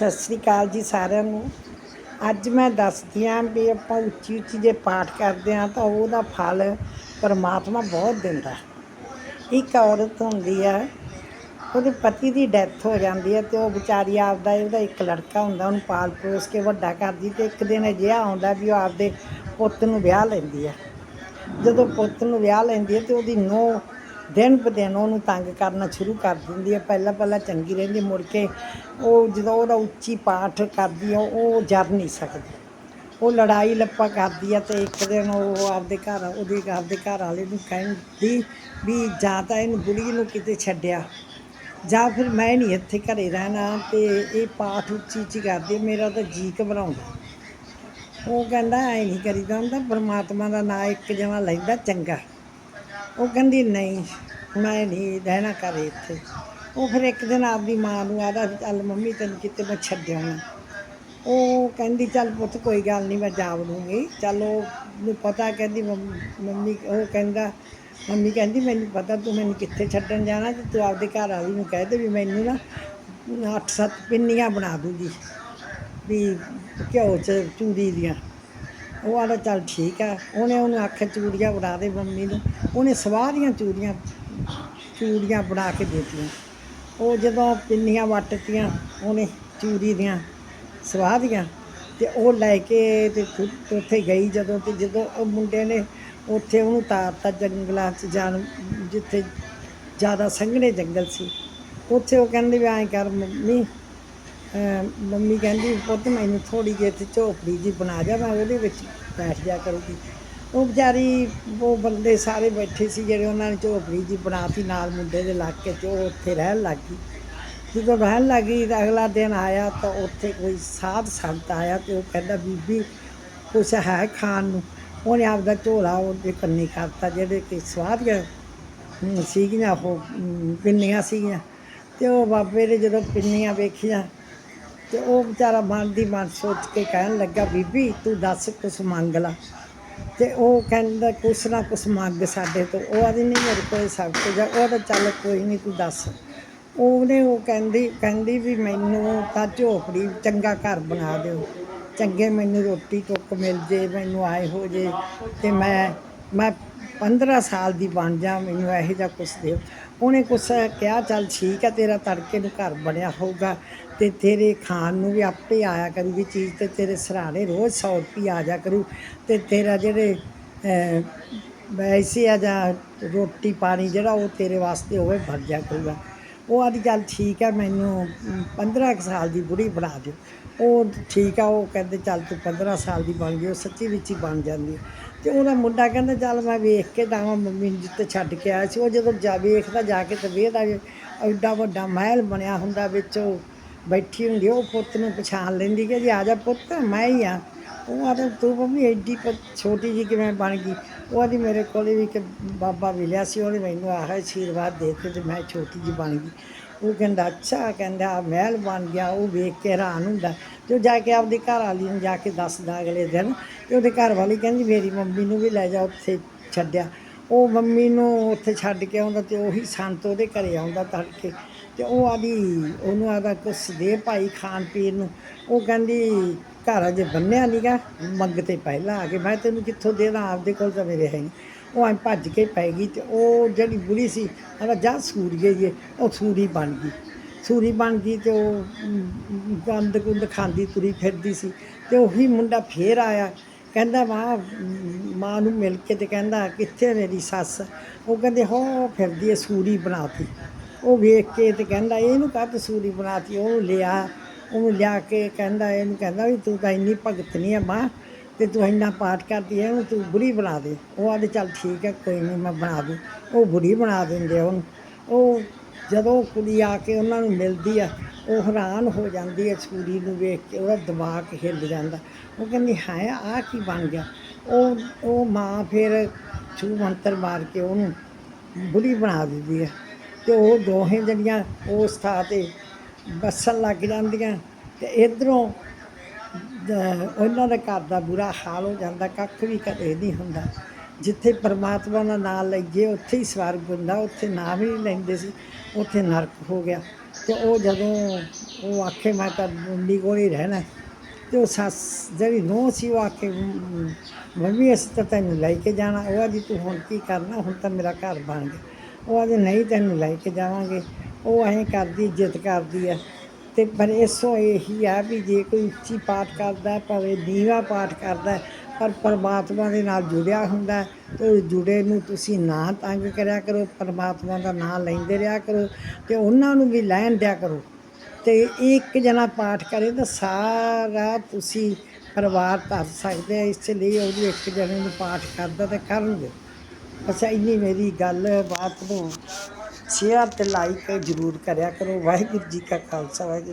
ਸਤਿ ਸ੍ਰੀ ਅਕਾਲ ਜੀ ਸਾਰਿਆਂ ਨੂੰ। ਅੱਜ ਮੈਂ ਦੱਸਦੀ ਹਾਂ ਵੀ ਆਪਾਂ ਉੱਚੀ ਉੱਚੀ ਜੇ ਪਾਠ ਕਰਦੇ ਹਾਂ ਤਾਂ ਉਹਦਾ ਫਲ ਪਰਮਾਤਮਾ ਬਹੁਤ ਦਿੰਦਾ। ਇੱਕ ਔਰਤ ਹੁੰਦੀ ਹੈ ਉਹਦੇ ਪਤੀ ਦੀ ਡੈਥ ਹੋ ਜਾਂਦੀ ਹੈ ਤੇ ਉਹ ਵਿਚਾਰੀ ਆਪਦਾ ਉਹਦਾ ਇੱਕ ਲੜਕਾ ਹੁੰਦਾ, ਉਹਨੂੰ ਪਾਲ ਪੋਸ ਕੇ ਵੱਡਾ ਕਰਦੀ ਤੇ ਇੱਕ ਦਿਨ ਅਜਿਹਾ ਆਉਂਦਾ ਵੀ ਉਹ ਆਪਦੇ ਪੁੱਤ ਨੂੰ ਵਿਆਹ ਲੈਂਦੀ ਹੈ ਜਦੋਂ ਪੁੱਤ ਨੂੰ ਵਿਆਹ ਲੈਂਦੀ ਹੈ ਤੇ ਉਹਦੀ ਨੂੰਹ ਦਿਨ ਬ ਦਿਨ ਉਹਨੂੰ ਤੰਗ ਕਰਨਾ ਸ਼ੁਰੂ ਕਰ ਦਿੰਦੀ ਹੈ ਪਹਿਲਾਂ ਪਹਿਲਾਂ ਚੰਗੀ ਰਹਿੰਦੀ, ਮੁੜ ਕੇ ਉਹ ਜਦੋਂ ਉਹਦਾ ਉੱਚੀ ਪਾਠ ਕਰਦੀ ਆ, ਉਹ ਜਰ ਨਹੀਂ ਸਕਦੀ। ਉਹ ਲੜਾਈ ਲੱਪਾ ਕਰਦੀ ਆ ਤੇ ਇੱਕ ਦਿਨ ਉਹ ਆਪਦੇ ਘਰ, ਉਹਦੇ ਆਪਦੇ ਘਰ ਵਾਲੇ ਨੂੰ ਕਹਿੰਦੀ ਵੀ ਜਾਂ ਤਾਂ ਇਹਨੂੰ ਬੁੜੀ ਨੂੰ ਕਿਤੇ ਛੱਡਿਆ, ਜਾਂ ਫਿਰ ਮੈਂ ਨਹੀਂ ਇੱਥੇ ਘਰੇ ਰਹਿਣਾ ਤੇ ਇਹ ਪਾਠ ਉੱਚੀ ਉੱਚੀ ਕਰਦੀ ਮੇਰਾ ਤਾਂ ਜੀ ਘਬਰਾਉਂਦਾ ਉਹ ਕਹਿੰਦਾ, ਐ ਨਹੀਂ ਕਰੀਦਾ ਹੁੰਦਾ, ਪਰਮਾਤਮਾ ਦਾ ਨਾਂ ਇੱਕ ਜਣਾ ਲੈਂਦਾ, ਚੰਗਾ। ਉਹ ਕਹਿੰਦੀ, ਨਹੀਂ, ਮੈਂ ਨਹੀਂ ਰਹਿਣਾ ਘਰੇ ਇੱਥੇ। ਉਹ ਫਿਰ ਇੱਕ ਦਿਨ ਆਪਦੀ ਮਾਂ ਨੂੰ ਆਦਾ ਚੱਲ ਮੰਮੀ, ਤੈਨੂੰ ਕਿਤੇ ਮੈਂ ਛੱਡਿਆ ਨਾ। ਉਹ ਕਹਿੰਦੀ, ਚੱਲ ਪੁੱਤ, ਕੋਈ ਗੱਲ ਨਹੀਂ, ਮੈਂ ਜਾ ਵੜੂੰਗੀ। ਚੱਲ ਉਹ ਨੂੰ ਪਤਾ, ਕਹਿੰਦੀ, ਮੰਮ- ਮੰਮੀ, ਉਹ ਕਹਿੰਦਾ, ਮੰਮੀ ਕਹਿੰਦੀ, ਮੈਨੂੰ ਪਤਾ ਤੂੰ ਮੈਨੂੰ ਕਿੱਥੇ ਛੱਡਣ ਜਾਣਾ, ਤੇ ਤੂੰ ਆਪਦੇ ਘਰ ਵਾਲੀ ਨੂੰ ਕਹਿ ਦੇ ਵੀ ਮੈਨੂੰ ਨਾ ਅੱਠ ਸੱਤ ਪਿੰਨੀਆਂ ਬਣਾ ਦੂਗੀ, ਵੀ ਘਿਓ ਚ ਚੂੜੀ ਦੀਆਂ। ਉਹ ਆਦਾ ਚੱਲ ਠੀਕ ਆ। ਉਹਨੇ ਉਹਨੂੰ ਆਖਿਆ ਚੂੜੀਆਂ ਬਣਾ ਦੇ ਮੰਮੀ ਨੂੰ। ਉਹਨੇ ਸਵਾਹ ਦੀਆਂ ਚੂੜੀਆਂ ਚੂੜੀਆਂ ਬਣਾ ਕੇ ਦਿੱਤੀਆਂ। ਉਹ ਜਦੋਂ ਪਿੰਨੀਆਂ ਵੱਟਤੀਆਂ, ਉਹਨੇ ਚੂੜੀ ਦੀਆਂ, ਸਵਾਹ ਦੀਆਂ, ਤੇ ਉਹ ਲੈ ਕੇ ਤੇ ਉੱਥੇ ਗਈ ਜਦੋਂ ਤੇ ਜਦੋਂ ਉਹ ਮੁੰਡੇ ਨੇ ਉੱਥੇ ਉਹਨੂੰ ਤਾਰਤਾ ਜੰਗਲਾਂ 'ਚ ਜਾਣ, ਜਿੱਥੇ ਜ਼ਿਆਦਾ ਸੰਘਣੇ ਜੰਗਲ ਸੀ। ਉੱਥੇ ਉਹ ਕਹਿੰਦੇ ਵੀ ਐਂ ਕਰ ਮੰਮੀ ਮੰਮੀ ਕਹਿੰਦੀ ਪੁੱਤ ਮੈਨੂੰ ਥੋੜੀ ਜਿਹੀ ਇੱਥੇ ਝੋਪੜੀ ਜੀ ਬਣਾ ਜਾ ਮੈਂ ਉਹਦੇ ਵਿੱਚ ਬੈਠ ਜਾ ਕਰੂਗੀ। ਉਹ ਵਿਚਾਰੀ ਉਹ ਬੰਦੇ ਸਾਰੇ ਬੈਠੇ ਸੀ ਜਿਹੜੇ ਉਹਨਾਂ ਨੇ ਝੋਪੜੀ ਜੀ ਬਣਾਤੀ ਨਾਲ ਮੁੰਡੇ ਦੇ ਇਲਾਕੇ 'ਚ ਉਹ ਉੱਥੇ ਰਹਿਣ ਲੱਗ ਗਈ। ਜਦੋਂ ਰਹਿਣ ਲੱਗ ਗਈ ਤਾਂ ਅਗਲਾ ਦਿਨ ਆਇਆ ਤਾਂ ਉੱਥੇ ਕੋਈ ਸਾਧ ਸੰਤ ਆਇਆ ਤੇ ਉਹ ਕਹਿੰਦਾ ਬੀਬੀ ਕੁਛ ਹੈ ਖਾਣ ਨੂੰ? ਉਹਨੇ ਆਪਦਾ ਝੋਲਾ ਉਹਦੇ ਕੰਨੀ ਕਰਤਾ ਜਿਹੜੇ ਕਿ ਸਵਾਦ ਹਮ, ਸੀਗੀਆਂ ਉਹ ਪਿੰਨੀਆਂ ਸੀਗੀਆਂ। ਤੇ ਉਹ ਬਾਬੇ ਨੇ ਜਦੋਂ ਪਿੰਨੀਆਂ ਵੇਖੀਆਂ ਤੇ ਉਹ ਵਿਚਾਰਾ ਮਨ ਦੀ ਮਨ ਸੋਚ ਕੇ ਕਹਿਣ ਲੱਗਾ, ਬੀਬੀ, ਤੂੰ ਦੱਸ ਕੁਛ ਮੰਗ ਲਾ। ਤੇ ਉਹ ਕਹਿੰਦਾ, ਕੁਛ ਨਾ ਕੁਛ ਮੰਗ ਸਾਡੇ ਤੋਂ। ਉਹ ਆਦੀ, ਨਹੀਂ, ਮੇਰੇ ਕੋਲ ਸਭ ਕੁਝ ਆ। ਉਹ ਤਾਂ ਚੱਲ ਕੋਈ ਨਹੀਂ ਤੂੰ ਦੱਸ। ਉਹਨੇ ਉਹ ਕਹਿੰਦੀ ਕਹਿੰਦੀ ਵੀ ਮੈਨੂੰ ਤਾਂ ਝੋਪੜੀ ਚੰਗਾ ਘਰ ਬਣਾ ਦਿਓ। ਚੰਗੇ ਮੈਨੂੰ ਰੋਟੀ ਟੁੱਕ ਮਿਲ ਜੇ, ਮੈਨੂੰ ਆਏ ਹੋ ਜੇ, ਤੇ ਮੈਂ ਮੈਂ 15 ਸਾਲ ਦੀ ਬਣ ਜਾ, ਮੈਨੂੰ ਇਹੋ ਜਿਹਾ ਕੁਛ ਦਿਓ। ਉਹਨੇ ਕੁਛ ਕਿਹਾ, ਚੱਲ ਠੀਕ ਹੈ ਤੇਰਾ ਤੜਕੇ ਨੂੰ ਘਰ ਬਣਿਆ ਹੋਊਗਾ ਤੇ ਤੇਰੇ ਖਾਣ ਨੂੰ ਵੀ ਆਪੇ ਆਇਆ ਕਰੂਗੀ ਚੀਜ਼ ਤੇ ਤੇਰੇ ਸਰਾਣੇ ਰੋਜ਼ 100 ਰੁਪਏ ਆ ਜਾ ਕਰੂ ਤੇ ਤੇਰਾ ਜਿਹੜੇ ਵੈਸੇ ਆ ਜਾਂ ਰੋਟੀ ਪਾਣੀ ਜਿਹੜਾ ਉਹ ਤੇਰੇ ਵਾਸਤੇ ਹੋਵੇ ਭਰ ਜਾ ਕਰੂਗਾ। ਉਹ ਆਦੀ ਚੱਲ ਠੀਕ ਹੈ ਮੈਨੂੰ 15 ਕੁ ਸਾਲ ਦੀ ਬੁੜੀ ਬਣਾ ਦਿਓ। ਉਹ ਠੀਕ ਆ, ਉਹ ਕਹਿੰਦੇ ਚੱਲ ਤੂੰ 15 ਸਾਲ ਦੀ ਬਣ ਗਈ, ਉਹ ਸੱਚੀ ਵਿੱਚ ਹੀ ਬਣ ਜਾਂਦੀ ਹੈ ਤੇ ਉਹਦਾ ਮੁੰਡਾ ਕਹਿੰਦਾ, ਚੱਲ ਮੈਂ ਵੇਖ ਕੇ ਦਾਵਾਂ ਮੰਮੀ ਨੂੰ ਜਿੱਥੇ ਛੱਡ ਕੇ ਆਇਆ ਸੀ, ਉਹ ਜਦੋਂ ਜਾ ਵੇਖਦਾ, ਜਾ ਕੇ ਤੇ ਵੇਖਦਾ ਐਡਾ ਵੱਡਾ ਮਹਿਲ ਬਣਿਆ ਹੁੰਦਾ ਵਿੱਚ, ਉਹ ਬੈਠੀ ਹੁੰਦੀ ਉਹ ਪੁੱਤ ਨੂੰ ਪਛਾਣ ਲੈਂਦੀ ਕਿ ਜੀ ਆ ਜਾ ਪੁੱਤ, ਮੈਂ ਹੀ ਆ। ਉਹ ਆਦਾ ਤੂੰ ਮੰਮੀ ਐਡੀ ਛੋਟੀ ਜੀ ਕਿਵੇਂ ਬਣ ਗਈ? ਉਹ ਆਦੀ ਮੇਰੇ ਕੋਲ ਵੀ ਇੱਕ ਬਾਬਾ ਮਿਲਿਆ ਸੀ, ਉਹਨੇ ਮੈਨੂੰ ਆਹ ਆਸ਼ੀਰਵਾਦ ਦੇ ਕੇ ਤੇ ਮੈਂ ਛੋਟੀ ਜੀ ਬਣ ਗਈ। ਉਹ ਕਹਿੰਦਾ, ਅੱਛਾ, ਕਹਿੰਦਾ ਮਹਿਲ ਬਣ ਗਿਆ, ਉਹ ਵੇਖ ਕੇ ਹੈਰਾਨ ਹੁੰਦਾ। ਤੇ ਉਹ ਜਾ ਕੇ ਆਪਦੀ ਘਰ ਵਾਲੀ ਨੂੰ ਜਾ ਕੇ ਦੱਸਦਾ ਅਗਲੇ ਦਿਨ ਤੇ ਉਹਦੇ ਘਰ ਵਾਲੀ ਕਹਿੰਦੀ, ਮੇਰੀ ਮੰਮੀ ਨੂੰ ਵੀ ਲੈ ਜਾ, ਉੱਥੇ ਛੱਡਿਆ। ਉਹ ਮੰਮੀ ਨੂੰ ਉੱਥੇ ਛੱਡ ਕੇ ਆਉਂਦਾ ਤੇ ਉਹੀ ਸੰਤ ਉਹਦੇ ਘਰੇ ਆਉਂਦਾ ਤੜਕੇ। ਤੇ ਉਹ ਆਦੀ, ਉਹਨੂੰ ਆਦਾ ਕੁਛ ਦੇ ਭਾਈ ਖਾਣ ਪੀਣ ਨੂੰ। ਉਹ ਕਹਿੰਦੀ ਘਰ ਅਜੇ ਬੰਨਿਆ ਨੀਗਾ ਮੰਗ ਤੇ ਪਹਿਲਾਂ ਆ ਕੇ। ਮੈਂ ਤੈਨੂੰ ਕਿੱਥੋਂ ਦੇਣਾ ਆਪਦੇ ਕੋਲ ਤਾਂ ਮੇਰੇ ਹੈ ਨਹੀਂ ਉਹ ਐਂ ਭੱਜ ਕੇ ਪੈ ਗਈ ਤੇ ਉਹ ਜਿਹੜੀ ਬੁੜੀ ਸੀ ਕਹਿੰਦਾ ਜਾ ਸੂਰੀਏ ਜੀ, ਉਹ ਸੂਰੀ ਬਣ ਗਈ। ਸੂਰੀ ਬਣ ਗਈ ਤੇ ਉਹ ਗੰਦ ਗੁੰਦ ਖਾਂਦੀ ਤੁਰੀ ਫਿਰਦੀ ਸੀ ਤੇ ਉਹੀ ਮੁੰਡਾ ਫੇਰ ਆਇਆ। ਕਹਿੰਦਾ ਮਾਂ ਮਾਂ ਨੂੰ ਮਿਲ ਕੇ ਤੇ ਕਹਿੰਦਾ, ਕਿੱਥੇ ਮੇਰੀ ਸੱਸ? ਉਹ ਕਹਿੰਦੇ, ਹੋ ਫਿਰਦੀ ਹੈ ਸੂਰੀ ਬਣਾਤੀ। ਉਹ ਵੇਖ ਕੇ ਤੇ ਕਹਿੰਦਾ, ਇਹਨੂੰ ਕਾਹ ਸੂਰੀ ਬਣਾਤੀ? ਉਹਨੂੰ ਲਿਆ ਉਹਨੂੰ ਲਿਆ ਕੇ ਕਹਿੰਦਾ, ਇਹਨੂੰ ਕਹਿੰਦਾ ਵੀ ਤੂੰ ਤਾਂ ਇੰਨੀ ਭਗਤ ਨਹੀਂ ਆ ਮਾਂ, ਤੇ ਤੂੰ ਇੰਨਾ ਪਾਠ ਕਰਦੀ ਹੈ ਉਹਨੂੰ ਤੂੰ ਬੁਰੀ ਬਣਾ ਦੇ। ਉਹ ਆਦੇ ਚੱਲ ਠੀਕ ਹੈ ਕੋਈ ਨਹੀਂ, ਮੈਂ ਬਣਾ ਦੂੰ। ਉਹ ਬੁਰੀ ਬਣਾ ਦਿੰਦੇ ਉਹਨੂੰ। ਉਹ ਜਦੋਂ ਕੁੜੀ ਆ ਕੇ ਉਹਨਾਂ ਨੂੰ ਮਿਲਦੀ ਆ, ਉਹ ਹੈਰਾਨ ਹੋ ਜਾਂਦੀ ਹੈ ਸੂਰੀ ਨੂੰ ਵੇਖ ਕੇ, ਉਹਦਾ ਦਿਮਾਗ ਹਿੱਲ ਜਾਂਦਾ। ਉਹ ਕਹਿੰਦੀ ਹੈ ਆ ਕੀ ਬਣ ਗਿਆ। ਉਹ ਉਹ ਮਾਂ ਫਿਰ ਛੂ ਮੰਤਰ ਮਾਰ ਕੇ ਉਹਨੂੰ ਬੁਰੀ ਬਣਾ ਦਿੰਦੀ ਹੈ ਤੇ ਉਹ ਦੋਹੇ ਜਿਹੜੀਆਂ ਉਸ ਥਾਂ ਤੇ ਬੱਸਾਂ ਲੱਗ ਜਾਂਦੀਆਂ ਤੇ ਇਧਰੋਂ ਉਹਨਾਂ ਦੇ ਘਰ ਦਾ ਬੁਰਾ ਹਾਲ ਹੋ ਜਾਂਦਾ, ਕੱਖ ਵੀ ਕਦੇ ਨਹੀਂ ਹੁੰਦਾ। ਜਿੱਥੇ ਪਰਮਾਤਮਾ ਦਾ ਨਾਮ ਲਈਏ, ਉੱਥੇ ਹੀ ਸਵਰਗ ਹੁੰਦਾ, ਉੱਥੇ ਨਾਮ ਹੀ ਲੈਂਦੇ ਸੀ, ਉੱਥੇ ਨਰਕ ਹੋ ਗਿਆ। ਤੇ ਉਹ ਜਦੋਂ ਉਹ ਆਖੇ, ਮੈਂ ਤਾਂ ਮੁੰਡੀ ਕੋਲ ਹੀ ਰਹਿਣਾ ਤੇ ਉਹ ਸੱਸ ਜਿਹੜੀ ਨੂੰਹ ਸੀ, ਉਹ ਆਖੇ ਮੰਮੀ, ਅਸੀਂ ਤਾਂ ਤੈਨੂੰ ਲੈ ਕੇ ਜਾਣਾ। ਉਹ ਜੀ ਤੂੰ ਹੁਣ ਕੀ ਕਰਨਾ? ਹੁਣ ਤਾਂ ਮੇਰਾ ਘਰ ਬਣ ਗਿਆ। ਉਹ ਆਦੇ ਨਹੀਂ, ਤੈਨੂੰ ਲੈ ਕੇ ਜਾਵਾਂਗੇ। ਉਹ ਐਂ ਕਰਦੀ ਇੱਜ਼ਤ ਕਰਦੀ ਆ। ਤੇ ਪਰ ਇਸੋ ਇਹੀ ਆ ਵੀ ਜੇ ਕੋਈ ਉੱਚੀ ਪਾਠ ਕਰਦਾ ਭਾਵੇਂ ਨੀਵਾ ਪਾਠ ਕਰਦਾ ਪਰ ਪਰਮਾਤਮਾ ਦੇ ਨਾਲ ਜੁੜਿਆ ਹੁੰਦਾ ਹੈ, ਤੇ ਉਹ ਜੁੜੇ ਨੂੰ ਤੁਸੀਂ ਨਾ ਤੰਗ ਕਰਿਆ ਕਰੋ ਪਰਮਾਤਮਾ ਦਾ ਨਾਮ ਲੈਂਦੇ ਰਿਹਾ ਕਰੋ ਤੇ ਉਹਨਾਂ ਨੂੰ ਵੀ ਲੈਣ ਦਿਆ ਕਰੋ। ਤੇ ਇੱਕ ਜਣਾ ਪਾਠ ਕਰੇ ਤਾਂ ਸਾਰਾ ਤੁਸੀਂ ਪਰਿਵਾਰ ਧਰ ਸਕਦੇ ਆ ਇਸ ਲਈ ਉਹਦੀ ਇੱਕ ਜਣੇ ਨੂੰ ਪਾਠ ਕਰਦਾ ਤੇ ਕਰਨਗੇ। ਅੱਛਾ ਇੰਨੀ ਮੇਰੀ ਗੱਲ ਬਾਤ ਨੂੰ ਸ਼ੇਅਰ ਤੇ ਲਾਈਕ ਜ਼ਰੂਰ ਕਰਿਆ ਕਰੋ। ਵਾਹਿਗੁਰੂ ਜੀ ਕਾ ਖਾਲਸਾ ਵਾਹਿਗੁਰੂ